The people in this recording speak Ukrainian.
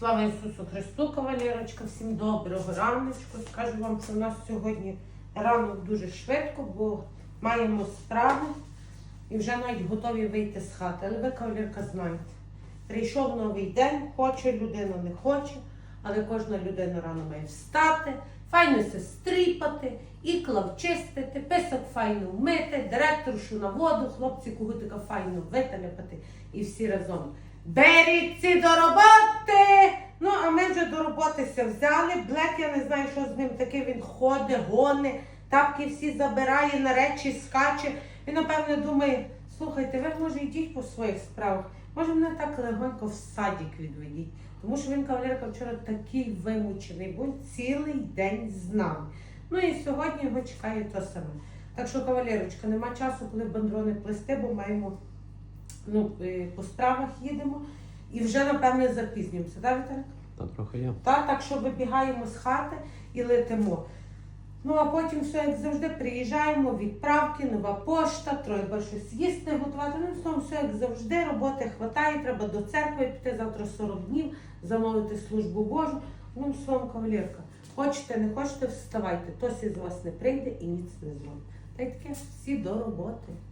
Слава Ісусу Христу, кавалерочка, всім доброго раночку. Скажу вам, що в нас сьогодні ранок дуже швидко, бо маємо справи і вже навіть готові вийти з хати. Але ви, кавалерка, знаєте, прийшов новий день, хоче людина, не хоче, але кожна людина рано має встати, файно се стріпати, ікла вчистити, писок файно вмити, директоршу на воду, хлопці кугутика файно виталяпати і всі разом. Беріться до! Ну, а ми вже до роботи ся взяли. Блек, я не знаю, що з ним таке. Він ходить, гони, тапки всі забирає, на речі скаче. Він, напевне, думає, слухайте, ви може йдіть по своїх справах. Може, мене так легонько в садик відведіть. Тому що він кавалерка вчора такий вимучений, був цілий день з нами. Ну і сьогодні його чекає то саме. Так що, кавалерочка, нема часу, коли бандрони плести, бо маємо ну, е, по справах їдемо і вже, напевне, запізнюємося. Так, Віталік? Та трохи є. Та, так що вибігаємо з хати і летимо. Ну, а потім все, як завжди, приїжджаємо, відправки, нова пошта, треба щось їсти, готувати. Ну, в все, як завжди, роботи хватає, треба до церкви піти завтра 40 днів, замовити службу Божу. Ну, словом, кавалерка, хочете, не хочете, вставайте, хтось із вас не прийде і ніц не зробить. Та й таке всі до роботи.